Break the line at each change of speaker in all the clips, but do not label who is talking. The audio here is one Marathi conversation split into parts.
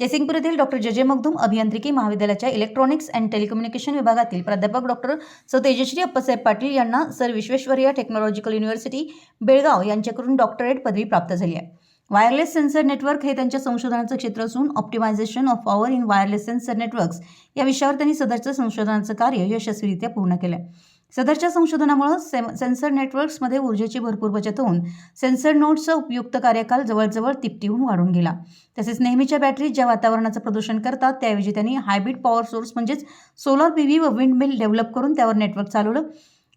जयसिंगपूर येथील डॉक्टर जे जे मगदूम अभियांत्रिकी महाविद्यालयाच्या इलेक्ट्रॉनिक्स अँड टेलिकम्युनिकेशन विभागातील प्राध्यापक डॉक्टर सौ तेजश्री अप्पासाहेब पाटील यांना sir Visvesvaraya technological university Belgaum यांच्याकडून डॉक्टरेट पदवी प्राप्त झाली आहे. वायरलेस सेन्सर नेटवर्क हे त्यांच्या संशोधनाचं क्षेत्र असून optimisation of power in wireless sensor networks या विषयावर त्यांनी सदरचं संशोधनाचं कार्य यशस्वीरित्या पूर्ण केलं आहे सदरच्या संशोधनामुळे से सेन्सर नेटवर्क्समध्ये ऊर्जेची भरपूर बचत होऊन सेन्सर नोट्सचा उपयुक्त कार्यकाल जवळजवळ तिपटीहून वाढून गेला. तसेच नेहमीच्या बॅटरीज ज्या वातावरणाचं प्रदूषण करतात त्याऐवजी त्यांनी हायब्रिड पॉवर सोर्स म्हणजेच सोलर पी व्ही व विंड मिल डेव्हलप करून त्यावर नेटवर्क चालवलं.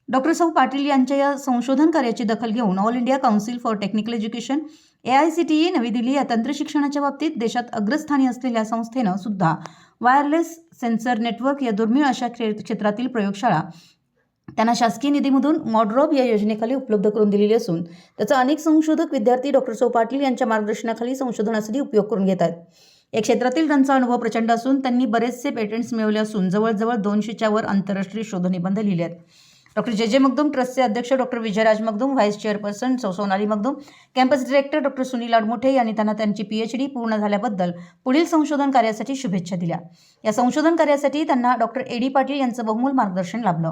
डॉक्टर सौ पाटील यांच्या या संशोधन कार्याची दखल घेऊन all India council for technical education A I C T E नवी दिल्ली या तंत्रशिक्षणाच्या बाबतीत देशात अग्रस्थानी असलेल्या संस्थेनं सुद्धा वायरलेस सेन्सर नेटवर्क या दुर्मिळ अशा क्षेत्रातील प्रयोगशाळा त्यांना शासकीय निधीमधून मॉड्रॉब या योजनेखाली उपलब्ध करून दिलेली असून त्याचा अनेक संशोधक विद्यार्थी डॉक्टर सौ पाटील यांच्या मार्गदर्शनाखाली संशोधनासाठी उपयोग करून घेत आहेत. या क्षेत्रातील त्यांचा अनुभव प्रचंड असून त्यांनी बरेचसे पेटंट्स मिळवले असून जवळजवळ दोनशेच्या वर आंतरराष्ट्रीय शोधनिबंध लिहिले आहेत. डॉक्टर जे जे मगदुम ट्रस्टचे अध्यक्ष doctor Vijayraj Magdum vice chairperson सौ Sonali Magdum campus director doctor Sunil Admothe यांनी त्यांना त्यांची पीएच डी पूर्ण झाल्याबद्दल पुढील संशोधन कार्यासाठी शुभेच्छा दिल्या. या संशोधन कार्यासाठी त्यांना डॉक्टर ए डी पाटील यांचं बहुमूल मार्गदर्शन लाभलं.